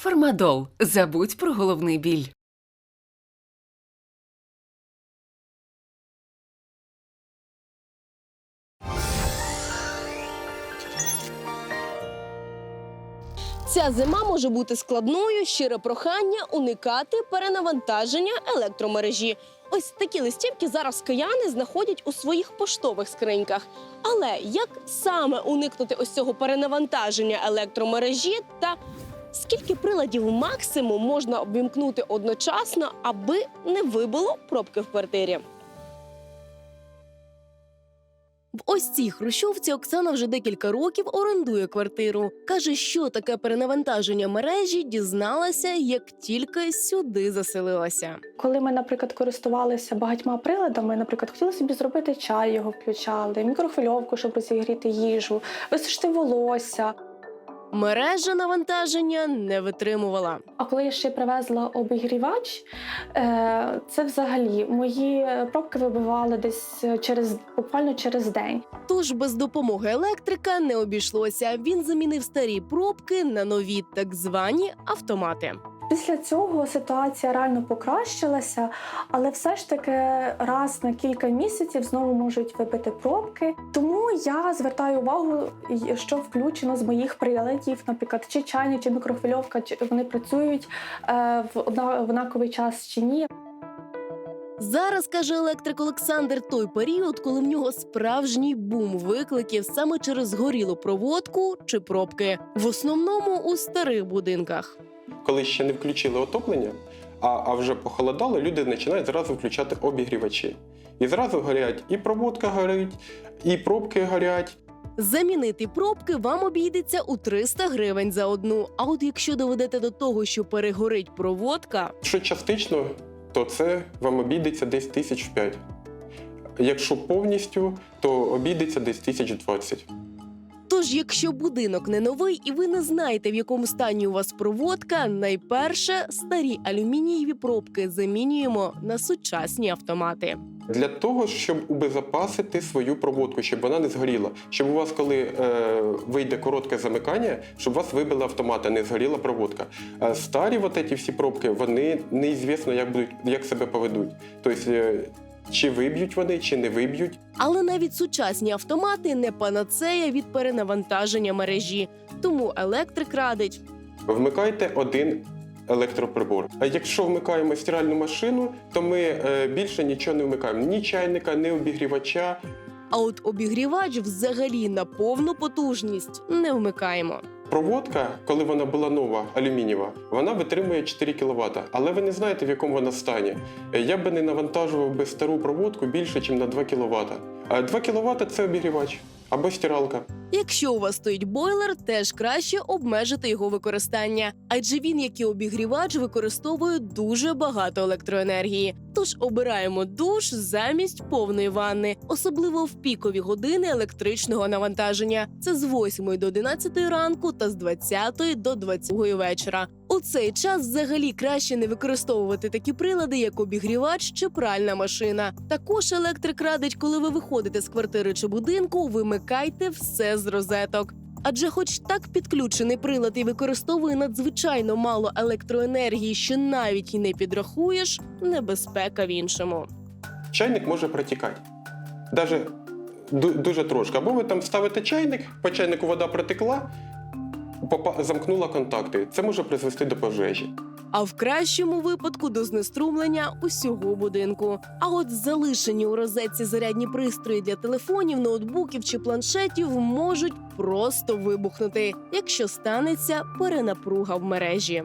Фармадол. Забудь про головний біль. Ця зима може бути складною. Щире прохання уникати перенавантаження електромережі. Ось такі листівки зараз кияни знаходять у своїх поштових скриньках. Але як саме уникнути ось цього перенавантаження електромережі та скільки приладів максимум можна обвімкнути одночасно, аби не вибило пробки в квартирі? В ось цій хрущовці Оксана вже декілька років орендує квартиру. Каже, що таке перенавантаження мережі, дізналася, як тільки сюди заселилася. Коли ми, наприклад, користувалися багатьма приладами, наприклад, хотіли собі зробити чай, його включали, мікрохвильовку, щоб розігріти їжу, висушити волосся. Мережа навантаження не витримувала. А коли я ще привезла обігрівач, е, це взагалі мої пробки вибивали десь через буквально через день. Тож без допомоги електрика не обійшлося. Він замінив старі пробки на нові так звані автомати. Після цього ситуація реально покращилася, але все ж таки раз на кілька місяців знову можуть вибити пробки. Тому я звертаю увагу, що включено з моїх приладів, наприклад, чи чайник, чи мікрохвильовка, чи вони працюють е, в однаковий час чи ні. Зараз каже електрик Олександр, той період, коли в нього справжній бум викликів саме через горілу проводку чи пробки, в основному у старих будинках. Коли ще не включили отоплення, а, а вже похолодало, люди починають зразу включати обігрівачі. І зразу горять і проводка горить, і пробки горять. Замінити пробки вам обійдеться у 300 гривень за одну. А от якщо доведете до того, що перегорить проводка, Якщо частично, то це вам обійдеться десь тисяч п'ять. Якщо повністю, то обійдеться десь тисяч двадцять. Тож, якщо будинок не новий і ви не знаєте, в якому стані у вас проводка, найперше старі алюмінієві пробки замінюємо на сучасні автомати. Для того, щоб убезопасити свою проводку, щоб вона не згоріла. Щоб у вас, коли е, вийде коротке замикання, щоб вас вибили автомат, а не згоріла проводка. А старі вот ці всі пробки, вони неізвісно, як будуть, як себе поведуть. Тобто, е, чи виб'ють вони, чи не виб'ють. Але навіть сучасні автомати не панацея від перенавантаження мережі. Тому електрик радить Вмикайте один електроприбор. А якщо вмикаємо стиральну машину, то ми е, більше нічого не вмикаємо: ні чайника, ні обігрівача, А от обігрівач взагалі на повну потужність не вмикаємо. Проводка, коли вона була нова, алюмінієва, вона витримує 4 кВт, але ви не знаєте, в якому вона стані. Е, Я би не навантажував би стару проводку більше, ніж на 2 кВт. А 2 кВт – це обігрівач або стиралка. Якщо у вас стоїть бойлер, теж краще обмежити його використання, адже він, як і обігрівач, використовує дуже багато електроенергії. Тож обираємо душ замість повної ванни, особливо в пікові години електричного навантаження. Це з 8 до 11 ранку та з 20 до 20 вечора. У цей час взагалі краще не використовувати такі прилади, як обігрівач чи пральна машина. Також електрик радить, коли ви виходите з квартири чи будинку, вимикайте все з розеток. Адже, хоч так підключений прилад і використовує надзвичайно мало електроенергії, що навіть і не підрахуєш, небезпека в іншому. Чайник може протікати. Даже дуже трошки. Або ви там ставите чайник, по чайнику вода протекла, замкнула контакти. Це може призвести до пожежі. А в кращому випадку до знеструмлення усього будинку. А от залишені у розетці зарядні пристрої для телефонів, ноутбуків чи планшетів можуть просто вибухнути, якщо станеться перенапруга в мережі.